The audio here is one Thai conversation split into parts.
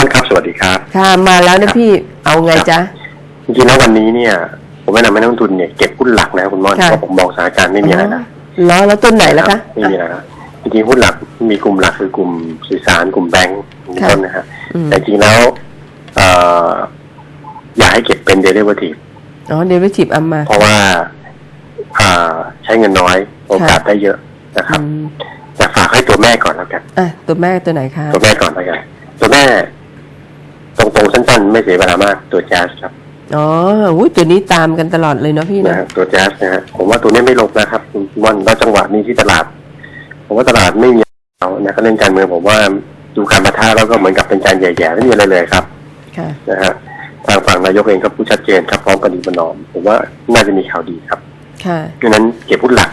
อนครับสวัสดีครับ ค่ะมาแล้วนะพี่เอาไงจ๊ะจริงๆแล้ววันนี้เนี่ย ผมแนะนำให้นักลงทุนเนี่ยเก็บหุ้นหลักนะครับคุณม่อนเพค่ะราะผมมองสถานการณ์ไม่มีอะไรนะล้อแล้วต้นไหนแล้วคะไม่มีอะไรนะจริงๆหุ้นหลักมีกลุ่มหลักคือกลุ่มสื่อสารกลุ่มแบงก์เป็นค่ะต้นนะฮะอืมแต่จริงๆแล้วเอ่ออยากให้เก็บเป็นเดลิเวอทีฟอ๋อเดวิทีฟอัมมา เพราะว่าอ่าใช้เงินน้อยโอกาสได้เยอะนะครับอืมแต่ฝากให้ตัวแม่ก่อนแล้วกันอะตัวแม่ตัวไหนคะตัวแม่ก่อนแล้วกันตัวแม่ตรงๆ สั้นๆไม่เสียเวลามากตัวแจ๊สครับอ๋ออุ้ยตัวนี้ตามกันตลอดเลยเนาะพี่นะนะฮะตัวแจ๊สนะฮะผมว่าตัวนี้ไม่ลงนะครับคุณม่อนแล้วจังหวะนี้ที่ตลาด ผมว่าตลาดไม่มีเอานะก็เล่นการเมืองผมว่าดูการประทะแล้วก็เหมือนกับเป็นการแย่ๆไม่มีอะไรเลยครับค่ะนะฮะทางฝั่งนายกเองก็พูดชัดเจนครับพร้อมกันดีประนอม ผมว่าน่าจะมีข่าวดีครับค่ะดังนั้นเก็บหุ้นหลัก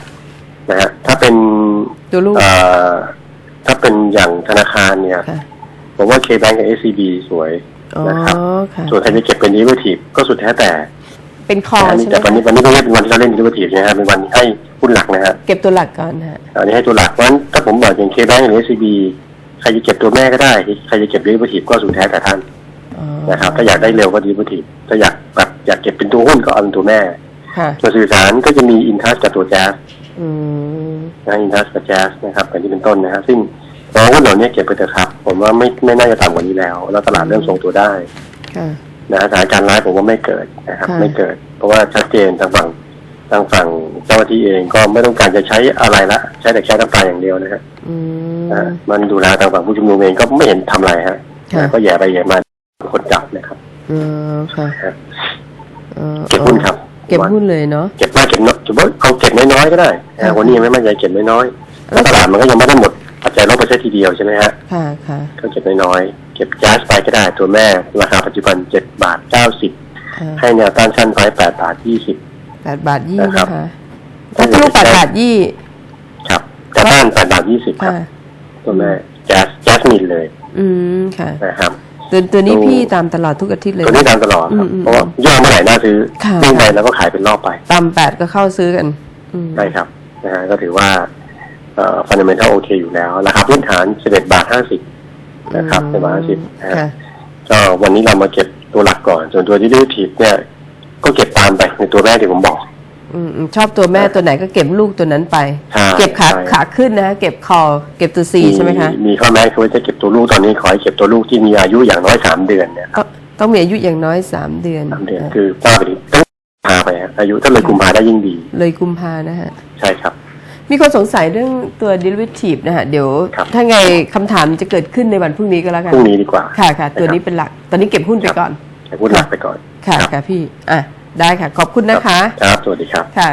นะฮะถ้าเป็นตัวลูกเอ่อถ้าเป็นอย่างธนาคารเนี่ย ค่ะผมว่า K-Bank กับ SCB สวยอ๋อ นะครับค่ะส่วนใครจะเก็บเป็น derivative ก็สุดแท้แต่ เป็นคอนะฮะใช่ไหมแต่วันนี้คะวันนี้ไม่ใช่เป็นวันที่เราเล่น derivative นะฮะเป็นวันที่ให้หุ้นหลักนะฮะเก็บตัวหลักก่อนฮะอันนี้ให้ตัวหลักเพราะฉะนั้นถ้าผมบอกอย่าง K-Bank หรือ SCB ใครจะเก็บตัวแม่ก็ได้ ใครจะเก็บ derivative ก็สุดแท้แต่ท่านอ๋อนะครับถ้าอยากได้เร็วก็ derivative ถ้าอยากแบบอยากเก็บเป็นตัวหุ้นก็เอาเป็นตัวแม่ค่ะส่วนสื่อสารก็จะมี Intas กับตัว Jazz อืมนะ Intas กับ Jazz นะครับอย่างที่เป็นต้นนะฮะซึ่ง ตัวหุ้นเหล่านี้เก็บไปเถอะครับ ผมว่าไม่ไม่น่าจะต่ำกว่านี้แล้ว แล้วตลาดเริ่มทรงตัวได้ค่ะนะฮะสถานการณ์ร้ายผมว่าไม่เกิดนะครับค่ะไม่เกิด เพราะว่าชัดเจนทางฝั่งทางฝั่งเจ้าหน้าที่เองก็ไม่ต้องการจะใช้อะไรละใช้แต่แค่น้ำตาอย่างเดียวนะฮะอืมนะฮะมันดูแลทางฝั่งผู้ชุมนุมเองก็ไม่เห็นทำอะไรฮะค่ะนะก็แย่ไปแย่มาคนจับนะครับอ๋อค่ะนะฮะอ๋อเก็บหุ้นครับ เก็บหุ้นเลยเนาะเก็บมากเก็บน้อยถือว่าเอาเก็บน้อยๆก็ได้นะค่ะฮะวันนี้ยังไม่มั่นใจเก็บน้อยๆแล้แล้ววตลาดมันก็ยังไม่ได้หมด ปัจจัยลบไปใช่ทีเดียวใช่ไหมฮะค่ะค่ะก็เก็บน้อยๆเก็บแจ๊สไปก็ได้ตัวแม่ ราคาปัจจุบันเจ็ดบาทเก้าสิบค่ะให้แนวต้านชั้นไว้แปดบาทยี่สิบแปดบาทยี่นะครันะบคะถ้าลูกแปดบาทยี่ครับแต่ต้านแปดบาทยี่สิบครับค่ะตัวแม่แจ๊สแจ๊สมินเลย อืมค่ะนะครับตัวตัวนี้ดูพี่ตามตลอดทุกอาทิตย์เลยตัวนี้ตามตลอดครับอืมอืมเพราะว่าย่อเมื่อไหร่น่าซื้อค่ะวิ่งไปแล้วก็ขายเป็นรอบไปตามแปดก็เข้าซื้อกันอืมใช่ครับนะฮะก็ถือว่าเอ่อ ฟันเดเมนทัลโอเคอยู่แล้ว ราคาพื้นฐานสิบเอ็ดบาทห้าสิบนะครับสิบาทห้าสิบนะฮะค่ะก็วันนี้เรามาเก็บตัวหลักก่อน ส่วนตัวที่ดิวทีฟเนี่ย ก็เก็บตามไปในตัวแรกที่ผมบอกอืมอืมชอบตัวแม่ตัวไหนก็เก็บลูกตัวนั้นไปใช่เก็บขาใช่ขาขึ้นนะเก็บคอ เก็บตัวซีใช่ไหมคะมีข้อแม้คือว่าจะเก็บตัวลูกตอนนี้ขอให้เก็บตัวลูกที่มีอายุอย่างน้อยสามเดือนเนี่ยครับต้องต้องมีอายุอย่างน้อยสามเดือนสามเดือนคือป้าไปถึงต้องพาไปฮะอายุถ้าเลยกุมภาได้ยิ่งดี เลยกุมภานะฮะ ใช่ครับ มีคนสงสัยเรื่องตัว derivative นะฮะ เดี๋ยวครับถ้าไงคำถามจะเกิดขึ้นในวันพรุ่งนี้ก็แล้วกันพรุ่งนี้ดีกว่า ค่ะค่ะ ตัวนี้เป็นหลัก ตอนนี้เก็บหุ้นไปก่อน แต่พูดหลักไปก่อนค่ะครับค่ะพี่ อะ ได้ค่ะ ขอบคุณนะคะ ครับ สวัสดีครับ ค่ะ